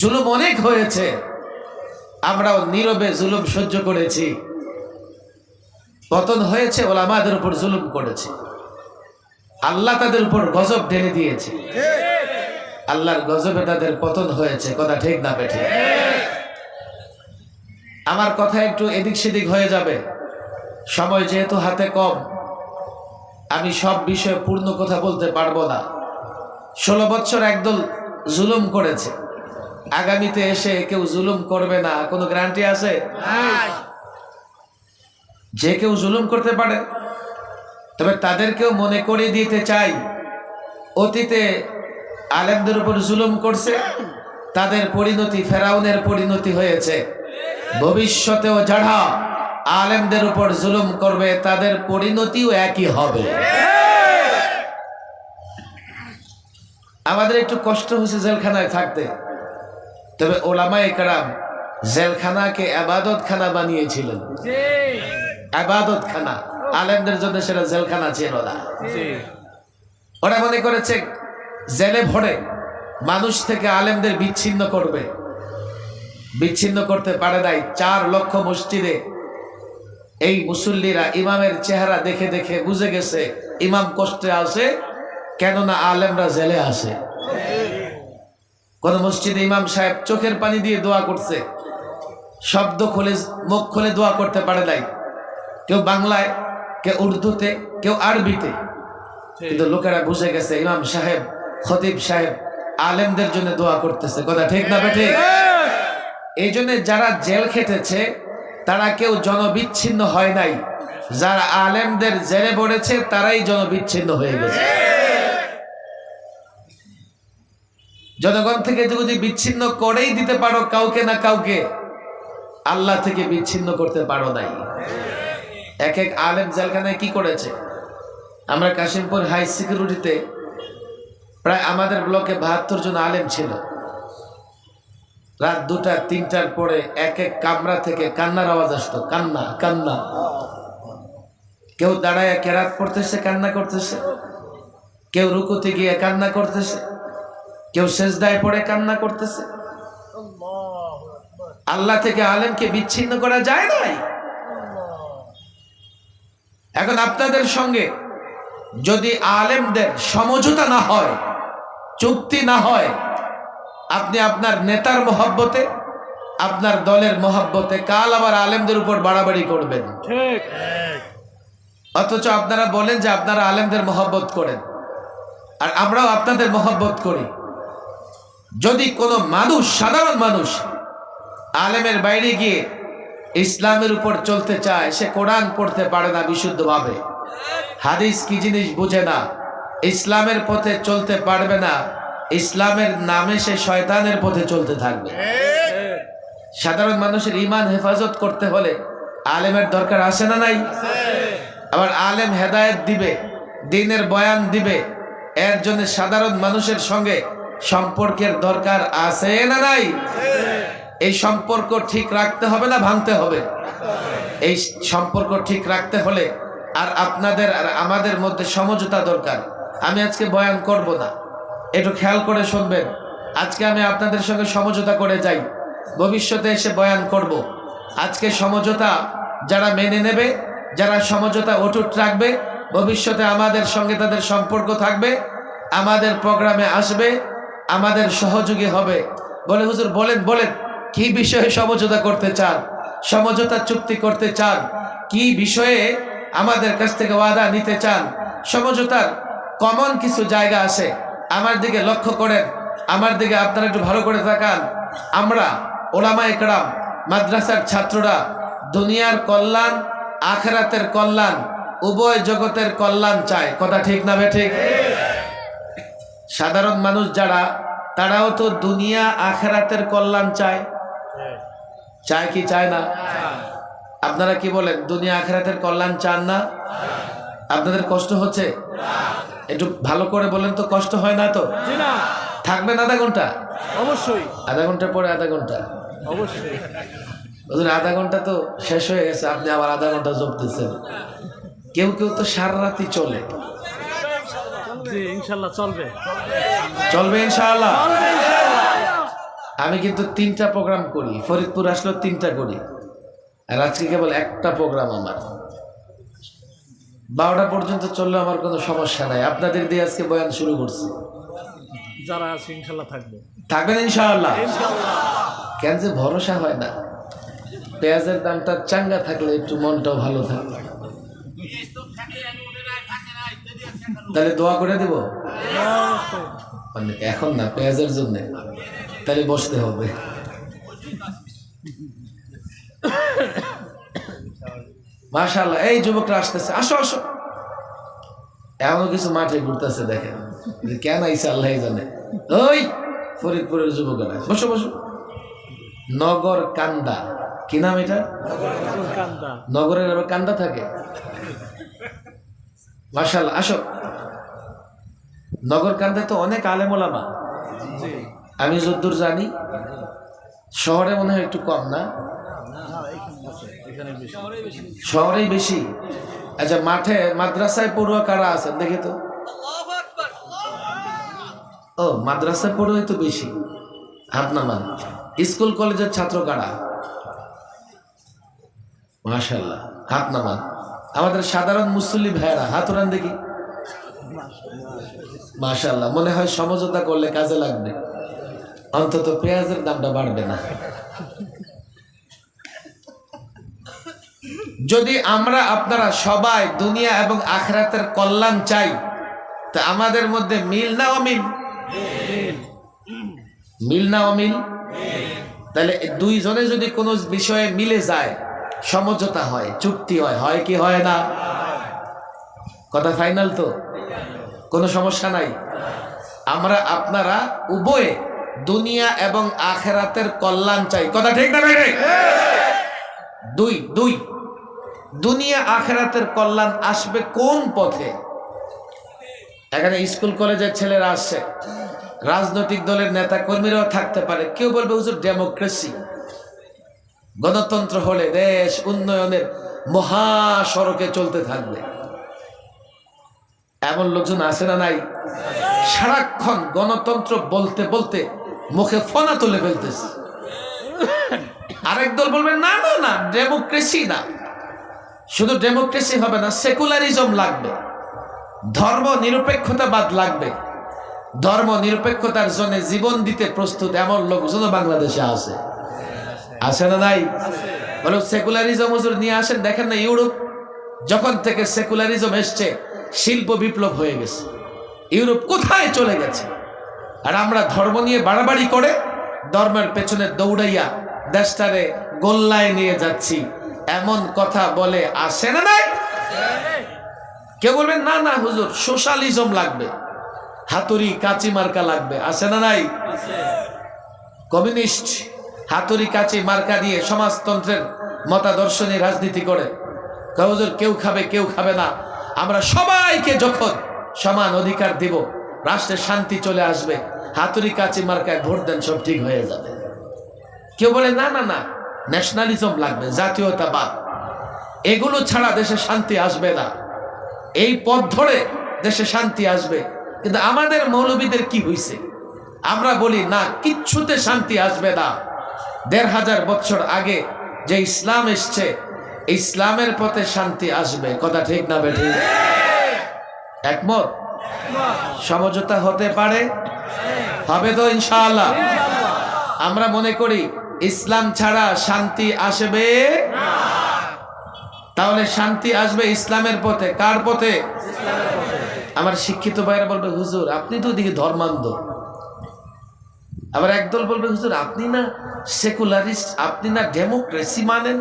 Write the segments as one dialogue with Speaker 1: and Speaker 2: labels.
Speaker 1: জুলুম অনেক হয়েছে। আমরাও নীরবে জুলুম সহ্য করেছি। পতন হয়েছে, ওলামাদের উপর জুলুম করেছে। আল্লাহ তাদের উপর গজব ঢেলে দিয়েছে। আল্লাহর গজবে তাদের পতন হয়েছে, কথা ঠিক না বেঠে। আমার কথা একটু এদিক সেদিক হয়ে যাবে। সময় যেহেতু হাতে কম, আমি সব বিষয়ে পূর্ণ কথা বলতে পারব না। ষোলো বছর একদল জুলুম করেছে। আগামীতে এসে কেউ জুলুম করবে না। কোনো গ্যারান্টি আছে? যে কেউ জুলুম করতে পারে তবে তাদেরকেও মনে করিয়ে দিতে চাই। অতীতে আলেমদের উপর জুলুম করছে তাদের পরিণতি ফেরাউনের পরিণতি হয়েছে। ভবিষ্যতেও যারা আলেমদের উপর জুলুম করবে তাদের পরিণতিও একই হবে। আমাদের একটু কষ্ট হয়েছে জেলখানায় থাকতে। তবে ওলামায়ে কারাম জেলখানাকে আবাদত খানা বানিয়েছিলেন। আবাদত খানা আলেমদের জন্য সেটা জেলখানা ছিল না। ওরা মনে করেছে জেলে ভরে মানুষ থেকে আলেমদের বিচ্ছিন্ন করবে। বিচ্ছিন্ন করতে পারে নাই। চার লক্ষ মসজিদে এই মুসল্লিরা ইমামের চেহারা দেখে দেখে বুঝে গেছে ইমাম কষ্টে আসে কেননা আলেমরা জেলে আসে কোন মসজিদে ইমাম সাহেব চোখের পানি দিয়ে দোয়া করছে। শব্দ খুলে, মুখ খুলে দোয়া করতে পারে নাই। কেউ বাংলায়, কেউ উর্দুতে, কেউ আরবিতে। কিন্তু লোকেরা বুঝে গেছে ইমাম সাহেব, খতিব সাহেব আলেমদের জন্য দোয়া করতেছে। কথা ঠিক না বেঠে? এই জন্য যারা জেল খেটেছে, তারা কেউ জনবিচ্ছিন্ন হয় নাই। যারা আলেমদের জেলে পড়েছে, তারাই জনবিচ্ছিন্ন হয়ে গেছে। জনগণ থেকে যদি বিচ্ছিন্ন করেই দিতে পারো কাউকে না কাউকে, আল্লাহ থেকে বিচ্ছিন্ন করতে পারো নাই। এক এক আলেম জেলখানায় কি করেছে? আমরা কাশিমপুর হাই সিকিউরিটিতে প্রায় আমাদের ব্লকে বাহাত্তর জন আলেম ছিল। রাত দুটা, তিনটার পরে এক এক কামরা থেকে কান্নার আওয়াজ আসতো, কান্না কান্না। কেউ দাঁড়ায় কেরাত পড়তেছে, কান্না করতেছে। কেউ রুকুতে গিয়ে কান্না করতেছে। কেউ সেজদায় পড়ে কান্না করতেছে? আল্লাহ থেকে আলেমকে বিচ্ছিন্ন করা যায় নাই? এখন আপনাদের সঙ্গে যদি আলেমদের সমঝোতা না হয় চুক্তি না হয় আপনি আপনার নেতার মহব্বতে আপনার দলের মহব্বতে কাল আবার আলেমদের উপর বাড়াবাড়ি করবেন।
Speaker 2: ঠিক।
Speaker 1: অথচ আপনারা বলেন যে আপনারা আলেমদের মহব্বত করেন। আর আমরাও আপনাদের মহব্বত করি। যদি কোনো মানুষ, সাধারণ মানুষ, আলেমের বাইরে গিয়ে ইসলামের উপর চলতে চায়, সে কোরআন পড়তে পারে না বিশুদ্ধভাবে। হাদিস কি জিনিস বুঝে না? ইসলামের পথে চলতে পারবে না, ইসলামের নামে সে শয়তানের পথে চলতে থাকবে। সাধারণ মানুষের ইমান হেফাজত করতে হলে আলেমের দরকার আসে না নাই? আবার আলেম হেদায়েত দিবে, দিনের বয়ান দিবে, এর জন্য সাধারণ মানুষের সঙ্গে সম্পর্কের দরকার আছে না নাই? এই সম্পর্ক ঠিক রাখতে হবে না ভাঙতে হবে? এই সম্পর্ক ঠিক রাখতে হলে আর আপনাদের আর আমাদের মধ্যে সমঝোতা দরকার। আমি আজকে বয়ান করব না। একটু খেয়াল করে শুনবেন। আজকে আমি আপনাদের সঙ্গে সমঝোতা করে যাই। ভবিষ্যতে এসে বয়ান করব। আজকে সমঝোতা যারা মেনে নেবে, যারা সমঝোতা অটুট রাখবে, ভবিষ্যতে আমাদের সঙ্গে তাদের সম্পর্ক থাকবে, আমাদের প্রোগ্রামে আসবে আমাদের সহযোগী হবে। বলে হুজুর, বলেন বলেন, কি বিষয়ে সমঝোতা করতে চান? সমঝোতা চুক্তি করতে চান? কি বিষয়ে আমাদের কাছ থেকে ওয়াদা নিতে চান? সমঝোতার কমন কিছু জায়গা আছে। আমার দিকে লক্ষ্য করেন। আমার দিকে আপনারা একটু ভালো করে তাকান। আমরা ওলামা একরাম, মাদ্রাসার ছাত্ররা, দুনিয়ার কল্যাণ, আখেরাতের কল্যাণ, উভয় জগতের কল্যাণ চায় কথা ঠিক না বে ঠিক? সাধারণ মানুষ যারা তারাও তো দুনিয়া আখেরাতের কল্যাণ চায়। চায় কি চায় না? আপনারা কি বলেন দুনিয়া আখেরাতের কল্যাণ চান না? আপনাদের কষ্ট হচ্ছে? একটু ভালো করে বলেন তো কষ্ট হয় না তো? থাকবেন আধা ঘণ্টা?
Speaker 2: অবশ্যই।
Speaker 1: আধা ঘণ্টা পরে আধা ঘণ্টা।
Speaker 2: অবশ্যই।
Speaker 1: আধা ঘণ্টা তো শেষ হয়ে গেছে আপনি আবার আধা ঘণ্টা জপতেছেন কেউ কেউ তো সারা রাতি চলে।
Speaker 2: জি ইনশাল্লাহ চলবে।
Speaker 1: চলবে ইনশাআল্লাহ।
Speaker 2: ইনশাল্লাহ
Speaker 1: আমি কিন্তু তিনটা প্রোগ্রাম করি। ফরিদপুর আসলেও তিনটা করি। আর আজকে কেবল একটা প্রোগ্রাম আমার। বারোটা পর্যন্ত চললে আমার কোনো সমস্যা নাই। আপনাদের দিয়ে আজকে বয়ান শুরু করছি।
Speaker 2: যারা আছে ইনশাল্লাহ থাকবে।
Speaker 1: থাকবেন ইনশাআল্লাহ।
Speaker 2: ইনশাল্লাহ।
Speaker 1: কেন যে ভরসা হয় না। পেঁয়াজের দামটা চাঙ্গা থাকলে একটু মনটাও ভালো থাকবে। তাহলে দোয়া করে দিব? এখন না পেঁয়াজের জন্য। তাহলে বসতে হবে। মাশাল্লাহ এই যুবকরা আসতেছে। আসো আসো। এমনও কিছু মাঠে ঘুরতেছে দেখেন। কেন আইসে আল্লাহ জানে। ওই ফরিদপুরের যুবকেরা। বসো বসো। নগর কান্দা। কি নাম এটা? নগরের আবার কান্দা থাকে? মার্শাল আসো। নগর কান্দায় তো অনেক আলেমোলামা। আমি যদ্দূর জানি। শহরে মনে হয় একটু কম না? শহরেই বেশি। আচ্ছা মাঠে, মাদ্রাসায় পড়ুয়া কারা আছেন? দেখি তো। ও, মাদ্রাসায় পড়ুয়াই তো বেশি। হাত নামান স্কুল, কলেজের ছাত্র কারা? মাশাল্লাহ হাত নামান আমাদের সাধারণ মুসল্লি ভাইয়েরা, হাত উড়ান দেখি। মাশাল্লাহ মনে হয় সমঝোতা করলে কাজে লাগবে। অন্তত পেঁয়াজের দামটা বাড়বে না। যদি আমরা আপনারা সবাই দুনিয়া এবং আখরাতের কল্যাণ চাই, তা আমাদের মধ্যে মিল না অমিল? মিল না অমিল? তাহলে দুইজনে যদি কোনো বিষয়ে মিলে যায় সমঝোতা হয়, চুক্তি হয় হয় কি হয় না? কথা ফাইনাল তো? কোনো সমস্যা নাই? আমরা, আপনারা উভয়ে দুনিয়া এবং আখেরাতের কল্যাণ চাই। কথা ঠিক না ভাই? দুই দুই। দুনিয়া আখেরাতের কল্যাণ আসবে কোন পথে? এখানে স্কুল কলেজের ছেলেরা আসছে। রাজনৈতিক দলের নেতা কর্মীরাও থাকতে পারে। কেউ বলবে, হুজুর ডেমোক্রেসি গণতন্ত্র হলে দেশ উন্নয়নের মহাসড়কে চলতে থাকবে। এমন লোকজন আছে না নাই? সারাক্ষণ গণতন্ত্র বলতে বলতে মুখে ফনা তুলে ফেলতেছে। আরেক দল বলবে, না না না, ডেমোক্রেসি না। শুধু ডেমোক্রেসি হবে না, সেকুলারিজম লাগবে। ধর্ম নিরপেক্ষতাবাদ লাগবে। ধর্ম নিরপেক্ষতার জন্য জীবন দিতে প্রস্তুত এমন লোকজনও বাংলাদেশে আছে। আছে না নাই? বলো সেকুলারিজম হুজুর নিয়ে আসেন, দেখেন না ইউরোপ, যখন থেকে সেকুলারিজম এসছে, শিল্প বিপ্লব হয়ে গেছে। ইউরোপ কোথায় চলে গেছে? আর আমরা ধর্ম নিয়ে বাড়াবাড়ি করে ধর্মের পেছনে দৌড়াইয়া দেশটারে গোল্লায় নিয়ে যাচ্ছি, এমন কথা বলে আসে না নাই? কেউ বলবেন, না না হুজুর, সোশ্যালিজম লাগবে, হাতুড়ি কাঁচি মার্কা লাগবে। আসে না নাই? কমিউনিস্ট হাতুড়ি, কাঁচি, মার্কা দিয়ে সমাজতন্ত্রের মতাদর্শনী রাজনীতি করে। কয় হুজুর কেউ খাবে কেউ খাবে না। আমরা সবাইকে যখন সমান অধিকার দিব রাষ্ট্রের শান্তি চলে আসবে, হাতুড়ি, কাঁচি, মার্কায় ভোট দেন, সব ঠিক হয়ে যাবে। কেউ বলে, না না না ন্যাশনালিজম লাগবে, জাতীয়তাবাদ। এগুলো ছাড়া দেশে শান্তি আসবে না। এই পথ ধরে দেশে শান্তি আসবে। কিন্তু আমাদের মৌলবীদের কি হইছে? আমরা বলি, না, কিচ্ছুতে শান্তি আসবে না। দেড় হাজার বছর আগে যে ইসলাম এসছে, ইসলামের পথে শান্তি আসবে। কথা ঠিক না বেঠি? একমত? সমঝোতা হতে পারে? হবে তো ইনশাআল্লাহ। আমরা মনে করি, ইসলাম ছাড়া শান্তি আসবে তাহলে শান্তি আসবে ইসলামের পথে। কার পথে? আমার শিক্ষিত ভাইরা বলবে, হুজুর, আপনি তো দিকে ধর্মান্ধ। আবার একদল বলবে, হুজুর, আপনি না সেকুলারিস্ট, আপনি না ডেমোক্রেসি মানেন?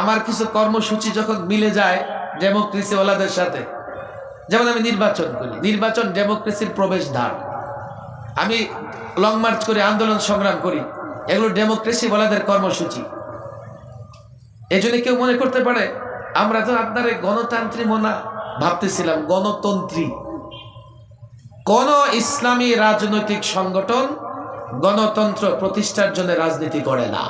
Speaker 1: আমার কিছু কর্মসূচি যখন মিলে যায় ডেমোক্রেসিওয়ালাদের সাথে, যেমন আমি নির্বাচন করি, নির্বাচন ডেমোক্রেসির প্রবেশদ্বার। আমি লং মার্চ করি আন্দোলন সংগ্রাম করি, এগুলো ডেমোক্রেসি বলাদের কর্মসূচি। এই জন্য কেউ মনে করতে পারে, আমরা তো আপনার এই গণতান্ত্রী মোনা ভাবতেছিলাম, গণতন্ত্রী। কোন ইসলামী রাজনৈতিক সংগঠন গণতন্ত্র প্রতিষ্ঠার জন্য রাজনীতি করে না।